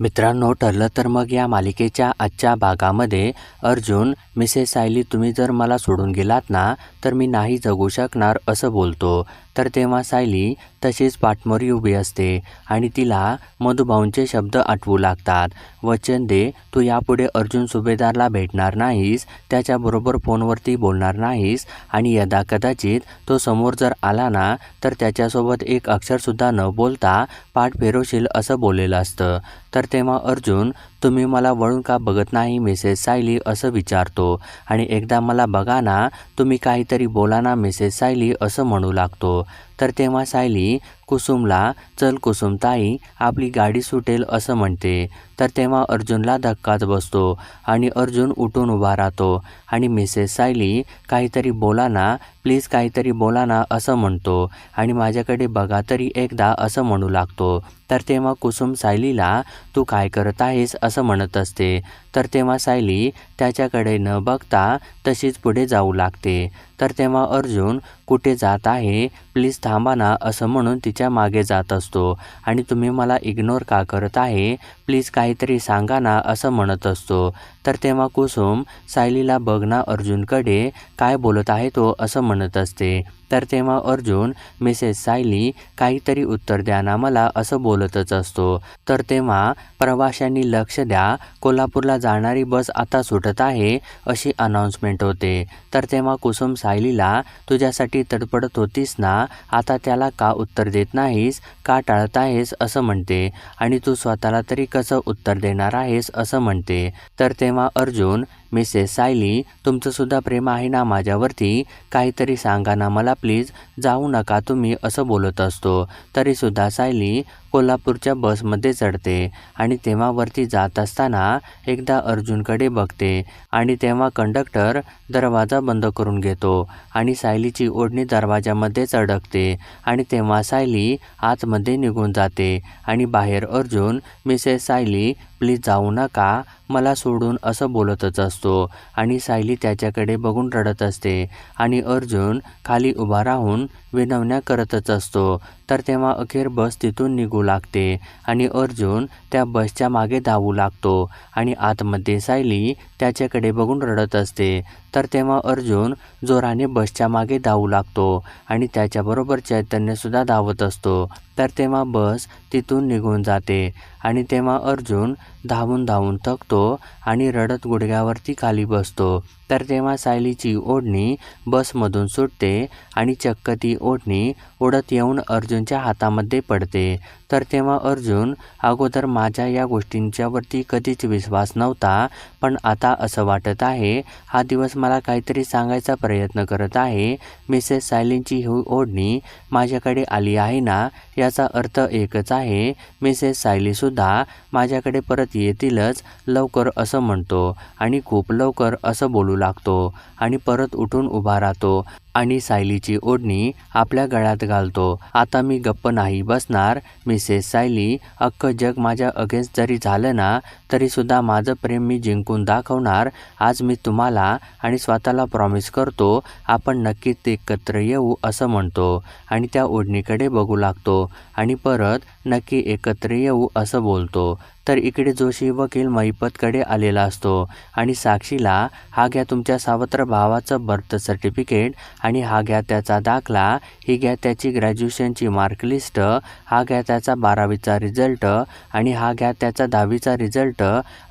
मित्रांनो ठरलं तर मग या मालिकेच्या आजच्या भागामध्ये अर्जुन मिसेस सायली तुम्ही जर मला सोडून गेलात ना तर मी नाही जगू शकणार असं बोलतो. तर तेव्हा सायली तशीच पाठमोरी उभी असते आणि तिला मधुभाऊंचे शब्द आठवू लागतात. वचन दे तू यापुढे अर्जुन सुभेदारला भेटणार नाहीस त्याच्याबरोबर फोनवरती बोलणार नाहीस आणि यदा कदाचित तो समोर जर आला ना तर त्याच्यासोबत एक अक्षरसुद्धा न बोलता पाठ फेरोशील असं बोललेलं असतं. तर तेव्हा अर्जुन तुम्ही मला वळून का बघत नाही मिसेस सायली असं विचारतो. आणि एकदा मला बघा ना तुम्ही काहीतरी बोला ना मिसेस सायली असं म्हणू लागतो. तर तेव्हा सायली कुसुमला चल कुसुमताई आपली गाडी सुटेल असं म्हणते. तर तेव्हा अर्जुनला धक्काच बसतो आणि अर्जुन उठून उभा राहतो. आणि मिसेस सायली काहीतरी बोला ना प्लीज काहीतरी बोला ना असं म्हणतो. आणि माझ्याकडे बघा तरी एकदा असं म्हणू लागतो. तर तेव्हा कुसुम सायलीला तू काय करत आहेस? असं म्हणत असते. तर तेव्हा सायली त्याच्याकडे न बघता तशीच पुढे जाऊ लागते. तर तेव्हा अर्जुन कुठे जात आहे? प्लीज थांबा ना असं म्हणून तिच्यामागे जात असतो. आणि तुम्ही मला इग्नोर का करत आहे? प्लीज काहीतरी सांगा ना असं म्हणत असतो. तर तेव्हा कुसुम सायलीला बघ ना अर्जुनकडे काय बोलत आहे तो असं म्हणत असते. तर तेव्हा अर्जुन मिसेस सायली काहीतरी उत्तर द्या ना मला असं बोलतच असतो. तर तेव्हा प्रवाशांनी लक्ष द्या कोल्हापूरला जाणारी बस आता सुटत आहे अशी अनाऊन्समेंट होते. तर तेव्हा कुसुम सायलीला तुझ्यासाठी तडपडत होतीस ना आता त्याला का उत्तर देत नाहीस का टाळत आहेस असं म्हणते. आणि तू स्वतःला तरी कसं उत्तर देणार आहेस असं म्हणते. तर तेव्हा अर्जुन मिसेस सायली तुमचंसुद्धा प्रेम आहे ना माझ्यावरती? काहीतरी सांगा ना मला प्लीज. जाऊ नका तुम्ही असं बोलत असतो. तरीसुद्धा सायली कोल्हापूरच्या बसमध्ये चढते आणि तेव्हा वरती जात असताना एकदा अर्जुनकडे बघते आणि तेव्हा कंडक्टर दरवाजा बंद करून घेतो आणि सायलीची ओढणी दरवाजामध्येच अडकते आणि तेव्हा सायली आतमध्ये निघून जाते आणि बाहेर अर्जुन मिसेस सायली प्लीज जाऊ नका मला सोडून असं बोलतच असतो. आणि सायली त्याच्याकडे बघून रडत असते. आणि अर्जुन खाली उभा राहून विनवण्या करतच असतो. तर तेव्हा अखेर बस तिथून निघू लागते. आणि अर्जुन त्या बसच्या मागे धावू लागतो. आणि आतमध्ये सायली त्याच्याकडे बघून रडत असते. तर तेव्हा अर्जुन जोराने बसच्या मागे धावू लागतो. आणि त्याच्याबरोबर चैतन्यसुद्धा धावत असतो. तर तेव्हा बस तिथून निघून जाते. आणि तेव्हा अर्जुन धावून धावून थकतो आणि रडत गुडघ्यावरती खाली बसतो. तर तेव्हा सायलीची ओढणी बसमधून सुटते आणि चक्क ती ओढणी ओढत येऊन अर्जुनच्या हातामध्ये पडते. तर तेव्हा अर्जुन अगोदर माझ्या या गोष्टींच्यावरती कधीच विश्वास नव्हता पण आता असं वाटत आहे हा दिवस मला काहीतरी सांगायचा प्रयत्न करत आहे. मिसेस सायलींची ही ओढणी माझ्याकडे आली आहे ना याचा अर्थ एकच आहे. मिसेस सायलीसुद्धा माझ्याकडे परत येतीलच लवकर असं म्हणतो आणि खूप लवकर असं बोलू लागतो आणि परत उठून उभा राहतो. आणि सायलीची ओढणी आपल्या गळ्यात घालतो. आता मी गप्प नाही बसणार मिसेस सायली. अख्खं जग माझ्या अगेन्स्ट जरी झालं ना तरीसुद्धा माझं प्रेम मी जिंकून दाखवणार. आज मी तुम्हाला आणि स्वतःला प्रॉमिस करतो आपण नक्कीच एकत्र येऊ असं म्हणतो आणि त्या ओढणीकडे बघू लागतो आणि परत नक्की एकत्र येऊ असं बोलतो. तर इकडे जोशी वकील महिपतकडे आलेला असतो आणि साक्षीला हा घ्या तुमच्या सावत्र भावाचं बर्थ सर्टिफिकेट आणि हा घ्या त्याचा दाखला ही घ्या त्याची ग्रॅज्युएशनची मार्कलिस्ट हा घ्या त्याचा बारावीचा रिझल्ट आणि हा घ्या त्याचा दहावीचा रिझल्ट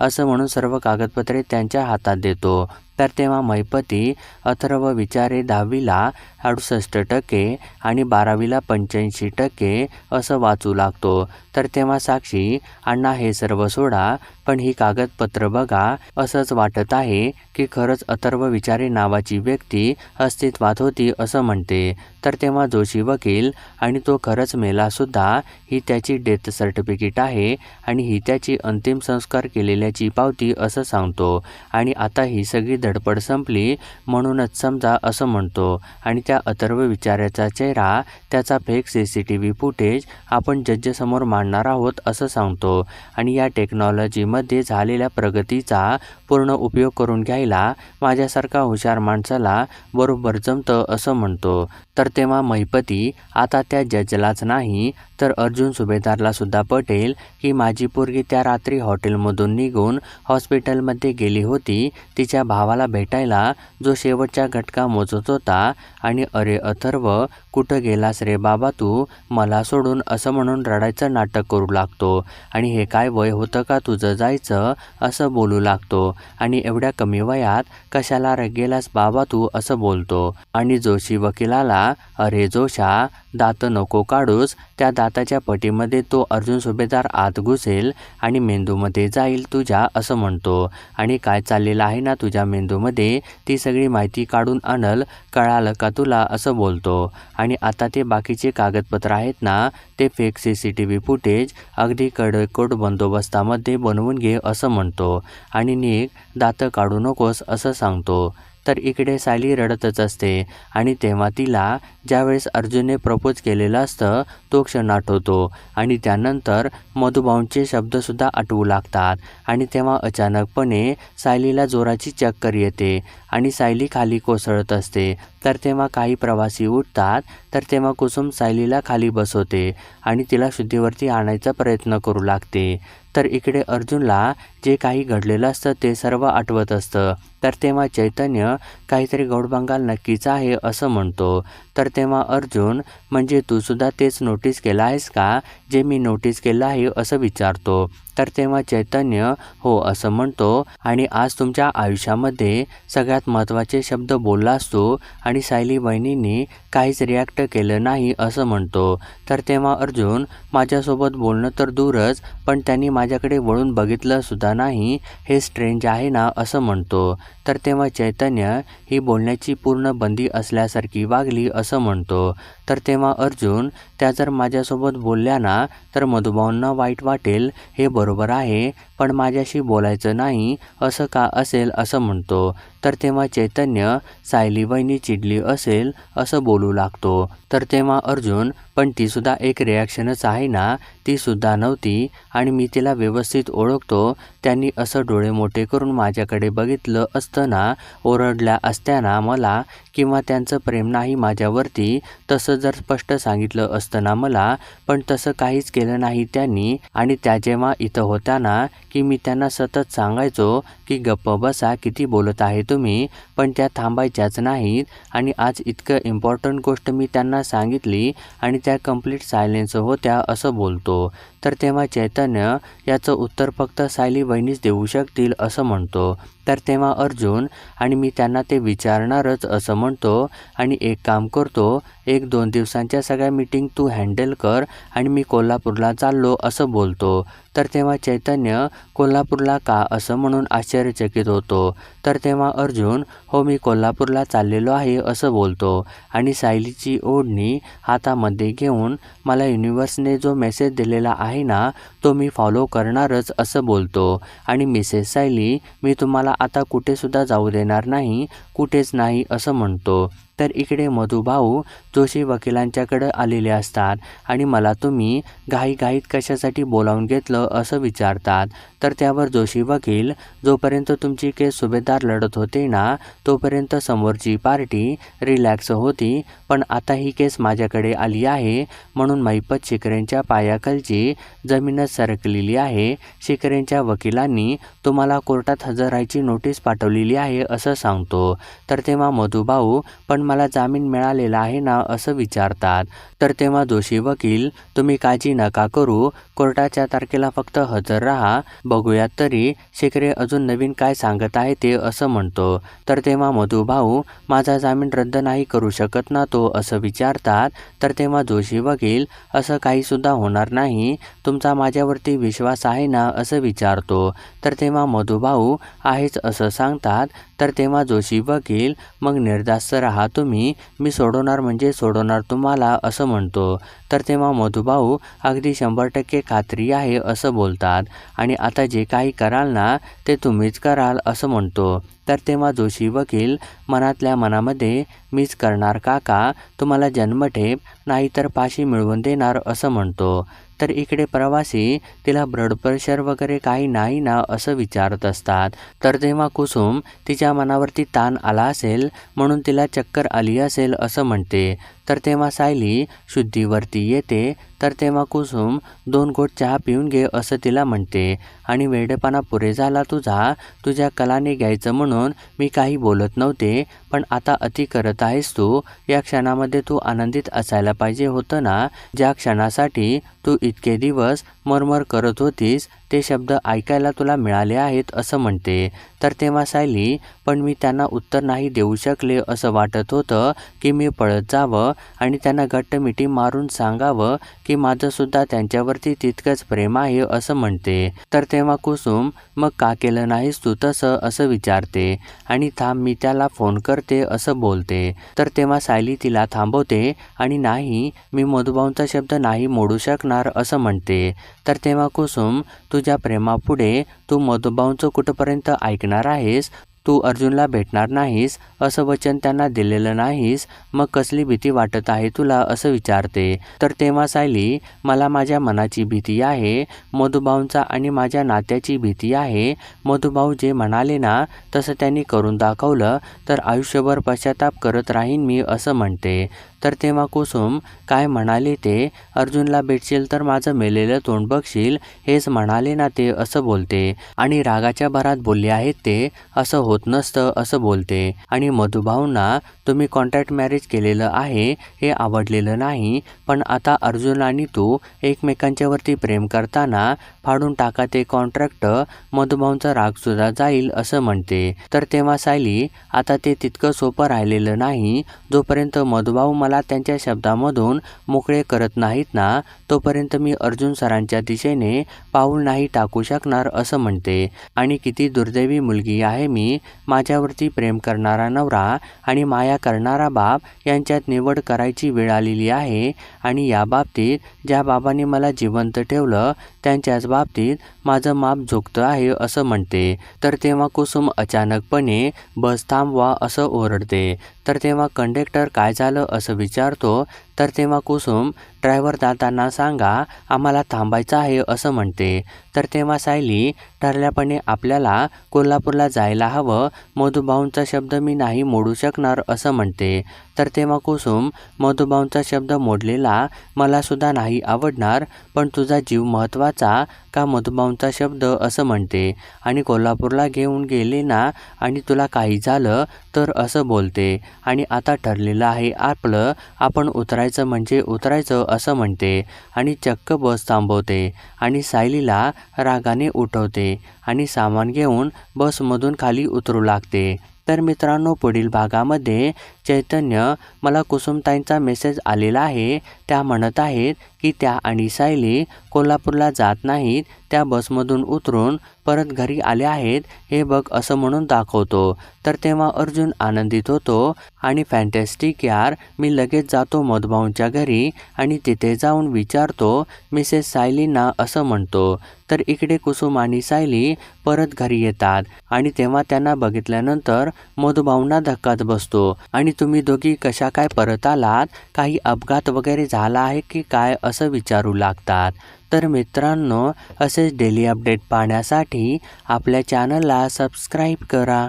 असं म्हणून सर्व कागदपत्रे त्यांच्या हातात देतो. तर तेव्हा मैपती अथर्व विचारे दहावीला अडुसष्ट टक्के आणि बारावीला पंच्याऐंशी टक्के असं वाचू लागतो. तर तेव्हा साक्षी अण्णा हे सर्व सोडा पण ही कागदपत्र बघा. असंच वाटत आहे की खरंच अथर्व विचारे नावाची व्यक्ती अस्तित्वात होती असं म्हणते. तर तेव्हा जोशी वकील आणि तो खरंच मेलासुद्धा ही त्याची डेथ सर्टिफिकेट आहे आणि ही त्याची अंतिम संस्कार केलेल्याची पावती असं सांगतो. आणि आता ही सगळी धडपड संपली म्हणूनच समजा असं म्हणतो. आणि त्या अथर्व विचाराचा चेहरा त्याचा fake C C T V footage आपण जजसमोर मांडणार आहोत असं सांगतो. आणि या टेक्नॉलॉजीमध्ये झालेल्या प्रगतीचा पूर्ण उपयोग करून घ्यायला माझ्यासारखा हुशार माणसाला बरोबर जमतं असं म्हणतो. तर तेव्हा महिपती आता त्या जजलाच नाही तर अर्जुन सुभेदारला सुद्धा पटेल की माझी पोरगी त्या रात्री हॉटेलमधून निघून हॉस्पिटलमध्ये गेली होती तिच्या भावाला भेटायला जो शेवटच्या घटका मोजत होता आणि अरे अथर्व कुठं गेलास रे बाबा तू? मला सोडून असं म्हणून रडायचं नाटक करू लागतो. आणि हे काय वय होतं का तुझं जायचं? असं बोलू लागतो. आणि एवढ्या कमी वयात कशाला गेलास बाबा तू? असं बोलतो. आणि जोशी वकिलाला अरे जोशा दात नको काढूस. त्या दाताच्या पटीमध्ये तो अर्जुन सुभेदार आत घुसेल आणि मेंदूमध्ये जाईल तुझ्या असं म्हणतो. आणि काय चाललेलं आहे ना तुझ्या मेंदूमध्ये ती सगळी माहिती काढून आणल कळालं का तुला असं बोलतो. आणि आता ते बाकीचे कागदपत्र आहेत ना ते fake C C T V footage अगदी कडकोट बंदोबस्तामध्ये बनवून घे असं म्हणतो. आणि नीक दातं काढू नकोस असं सांगतो. तर इकडे सायली रडतच असते आणि तेव्हा तिला ज्यावेळेस अर्जुनने प्रपोज केलेलं असतं तो क्षण आठवतो आणि त्यानंतर मधुबाऊंचे शब्दसुद्धा आठवू लागतात. आणि तेव्हा अचानकपणे सायलीला जोराची चक्कर येते आणि सायली खाली कोसळत असते. तर तेव्हा काही प्रवासी उठतात तर तेव्हा कुसुम सायलीला खाली बसवते आणि तिला शुद्धीवरती आणायचा प्रयत्न करू लागते. तर इकडे अर्जुनला जे काही घडलेलं असतं ते सर्व आठवत असतं. तर तेव्हा चैतन्य काहीतरी गौडबंगाल नक्कीच आहे असं म्हणतो. तर तेव्हा अर्जुन म्हणजे तू सुद्धा तेच नोटीस केलं आहेस का? जे मी नोटीस केलं आहे असं विचारतो. तर तेव्हा चैतन्य हो असं म्हणतो आणि आज तुमच्या आयुष्यामध्ये सगळ्यात महत्त्वाचे शब्द बोलला असतो आणि सायली बहिणींनी काहीच रिॲक्ट केलं नाही असं म्हणतो. तर तेव्हा अर्जुन माझ्यासोबत बोलणं तर दूरच पण त्यांनी माझ्याकडे वळून बघितलं सुद्धा नाही हे स्ट्रेंज आहे ना? असं म्हणतो. तर तेव्हा चैतन्य ही बोलण्याची पूर्ण बंदी असल्यासारखी वागली असं म्हणतो. तर तेव्हा अर्जुन त्या जर माझ्यासोबत बोलल्या ना तर मधुभाऊंना वाईट वाटेल हे बरोबर आहे पण माझ्याशी बोलायचं नाही असं का असेल असं म्हणतो. तर तेव्हा चैतन्य सायली बहिणी चिडली असेल असं बोलू लागतो. तर तेव्हा अर्जुन पण तीसुद्धा एक रिॲक्शनच आहे ना तीसुद्धा नव्हती आणि मी तिला व्यवस्थित ओळखतो त्यांनी असं डोळे मोठे करून माझ्याकडे बघितलं असतं ना ओरडल्या असत्या मला किंवा त्यांचं प्रेम नाही माझ्यावरती तसं जर स्पष्ट सांगितलं असतं ना मला पण तसं काहीच केलं नाही त्यांनी. आणि त्या जेव्हा इथं होत्या ना की मी त्यांना सतत सांगायचो की गप्प बसा किती बोलत आहे तुम्ही पण त्या थांबायच्याच नाहीत. आणि आज इतकं इम्पॉर्टंट गोष्ट मी त्यांना सांगितली आणि त्या कंप्लीट सायलेन्स होत्या असं बोलतो. तर तेव्हा चैतन्य याचं उत्तर फक्त सायली बहिणीच देऊ शकतील असं म्हणतो. तर तेव्हा अर्जुन आणि मी त्यांना ते विचारणारच असं म्हणतो. आणि एक काम करतो एक दोन दिवसांच्या सगळ्या मीटिंग तू हँडल कर आणि मी कोल्हापूरला चाललो असं बोलतो. तर तेव्हा चैतन्य कोल्हापूरला का असं म्हणून आश्चर्यचकित होतो? तर तेव्हा अर्जुन हो मी कोल्हापूरला चाललेलो आहे असं बोलतो. आणि सायलीची ओढणी हातामध्ये घेऊन मला युनिवर्सने जो मेसेज दिलेला आहे ना तो मी फॉलो करणारच असं बोलतो. आणि मिसेस सायली मी तुम्हाला आता कुठेसुद्धा जाऊ देणार नाही कुठेच नाही असं म्हणतो. तर इकडे मधुभाऊ जोशी वकिलांच्याकडं आलेले असतात आणि मला तुम्ही घाईघाईत कशासाठी बोलावून घेतलं असं विचारतात. तर त्यावर जोशी वकील जोपर्यंत तुमची केस सुभेदार लढत होते ना तोपर्यंत समोरची पार्टी रिलॅक्स होती पण आता ही केस माझ्याकडे आली आहे म्हणून मैपत शिकरेंच्या पायाखालची जमीनच सरकलेली आहे. शिकरेंच्या वकिलांनी तुम्हाला कोर्टात हजर राहायची नोटीस पाठवलेली आहे असं सांगतो. तर तेव्हा मधुभाऊ पण मला जामीन मिळालेला आहे ना असं विचारतात. तर तेव्हा जोशी वकील तुम्ही काळजी नका करू. कोर्टाच्या तारखेला फक्त हजर राहा. बघूयात तरी शेखरे अजून नवीन काय सांगत आहे ते असं म्हणतो. तर तेव्हा मधुभाऊ माझा जामीन रद्द नाही करू शकत ना तो असं विचारतात. तर तेव्हा जोशी वकील असं काहीसुद्धा होणार नाही. तुमचा माझ्यावरती विश्वास आहे ना असं विचारतो. तर तेव्हा मधुभाऊ आहेच असं सांगतात. तर तेव्हा जोशी वकील मग निर्धास्त राहा तुम्ही? मी सोडवणार म्हणजे सोडवणार तुम्हाला असं म्हणतो. तर तेव्हा मधुभाऊ अगदी शंभर टक्के खात्री आहे असं बोलतात. आणि आता जे काही कराल ना ते तुम्हीच कराल असं म्हणतो. तर तेव्हा जोशी वकील मनातल्या मनामध्ये मीच करणार काका. तुम्हाला जन्मठेप नाहीतर फाशी मिळवून देणार असं म्हणतो. तर इकडे प्रवासी तिला ब्लड प्रेशर वगैरे काही नाही ना असं विचारत असतात. तर तेव्हा कुसुम तिच्या मनावरती ताण आला असेल म्हणून तिला चक्कर आली असेल असं म्हणते. तर तेव्हा सायली शुद्धीवरती येते तर तेव्हा कुसुम दोन घोट चहा पिऊन घे असं तिला म्हणते. आणि वेडेपणा पुरे झाला तुझा तुझ्या कलाने घ्यायचं म्हणून मी काही बोलत नव्हते पण आता अति करत आहेस तू. या क्षणामध्ये तू आनंदित असायला पाहिजे होतं ना? ज्या क्षणासाठी तू इतके दिवस मरमर करत होतीस ते शब्द ऐकायला तुला मिळाले आहेत असं म्हणते. तर तेव्हा सायली पण मी त्यांना उत्तर नाही देऊ शकले असं वाटत होतं की मी पळत जावं आणि त्यांना घट्ट मिठी मारून सांगावं की माझंसुद्धा त्यांच्यावरती तितकंच प्रेम आहे असं म्हणते. तर तेव्हा कुसुम मग का केलं नाहीस तू तसं? असं विचारते. आणि थांब मी त्याला फोन करते असं बोलते. तर तेव्हा सायली तिला थांबवते आणि नाही मी मधुभाऊंचा शब्द नाही मोडू शकणार असं म्हणते. तर तेव्हा कुसुम तुझ्या प्रेमापुढे तू मधुबाऊंचं कुठंपर्यंत ऐकणार आहेस? तू अर्जुनला भेटणार नाहीस असं वचन त्यांना दिलेलं नाहीस मग कसली भीती वाटत आहे तुला असं विचारते. तर तेव्हा सायली मला माझ्या मनाची भीती आहे मधुभाऊंचा आणि माझ्या नात्याची भीती आहे. मधुभाऊ जे म्हणाले ना तसं त्यांनी करून दाखवलं तर आयुष्यभर पश्चाताप करत राहीन मी असं म्हणते. तर तेव्हा कुसुम काय म्हणाले ते? अर्जुनला भेटशील तर माझं मेलेलं तोंड बघशील हेच म्हणाले ना ते असं बोलते. आणि रागाच्या भरात बोलले आहेत ते असं होत नसतं असं बोलते. आणि मधुभाऊंना तुम्ही कॉन्ट्रॅक्ट मॅरेज केलेलं आहे हे आवडलेलं नाही पण आता अर्जुन आणि तू एकमेकांच्यावरती प्रेम करताना फाडून टाका ते कॉन्ट्रॅक्ट मधुभाऊंचा रागसुद्धा जाईल असं म्हणते. तर तेव्हा सायली आता ते तितकं सोपं राहिलेलं नाही जोपर्यंत मधुभाऊ मला त्यांच्या शब्दामधून मोकळे करत नाहीत ना तोपर्यंत मी अर्जुन सरांच्या दिशेने पाऊल नाही टाकू शकणार असं म्हणते. आणि किती दुर्दैवी मुलगी आहे मी. माझ्यावरती प्रेम करणारा नवरा आणि माया करणारा बाप यांच्यात निवड करायची वेळ आलेली आहे. आणि या बाबतीत ज्या बाबांनी मला जिवंत ठेवलं त्यांच्याच बाबतीत माझं माप झुकतं आहे असं म्हणते. तर तेव्हा कुसुम अचानकपणे बस थांबवा असं ओरडते. तर तेव्हा कंडक्टर काय झालं असं विचारतो. तर तेव्हा कुसुम ड्रायव्हर दादांना सांगा आम्हाला थांबायचं आहे असं म्हणते. तर तेव्हा सायली ठरल्यापणे आपल्याला कोल्हापूरला जायला हवं. मधुभाऊंचा शब्द मी नाही मोडू शकणार असं म्हणते. तर तेव्हा कुसुम मधुभाऊंचा शब्द मोडलेला मलासुद्धा नाही आवडणार पण तुझा जीव महत्त्वाचा का मधुभाऊंचा शब्द असं म्हणते. आणि कोल्हापूरला घेऊन गेले ना आणि तुला काही झालं तर असं बोलते. आणि आता ठरलेलं आहे आपलं आपण उतरायचं म्हणजे उतरायचं असं म्हणते आणि चक्क बस थांबवते आणि सायलीला रागाने उठवते आणि सामान घेऊन बसमधून खाली उतरू लागते. तर मित्रांनो पुढील भागामध्ये चैतन्य मला कुसुमताईंचा मेसेज आलेला आहे. त्या म्हणत आहेत की त्या आणि सायली कोल्हापूरला जात नाहीत. त्या बसमधून उतरून परत घरी आले आहेत. हे बघ असं म्हणून दाखवतो. तर तेव्हा अर्जुन आनंदित होतो आणि फॅन्टॅस्टिक यार मी लगेच जातो मधुभाऊंच्या घरी आणि तिथे जाऊन विचारतो मिसेस सायलींना असं म्हणतो तर इकडे कुसुम आणि सायली परत घरी येतात आणि तेव्हा त्यांना बघितल्यानंतर मधुभाऊंना धक्काच बसतो. आणि तुम्ही दोघी कशा काय परत आलात? काही अपघात वगैरे झाला आहे की काय असं विचारू लागतात. तर मित्रांनो असेच डेली अपडेट पाहण्यासाठी आपल्या चॅनलला सबस्क्राईब करा.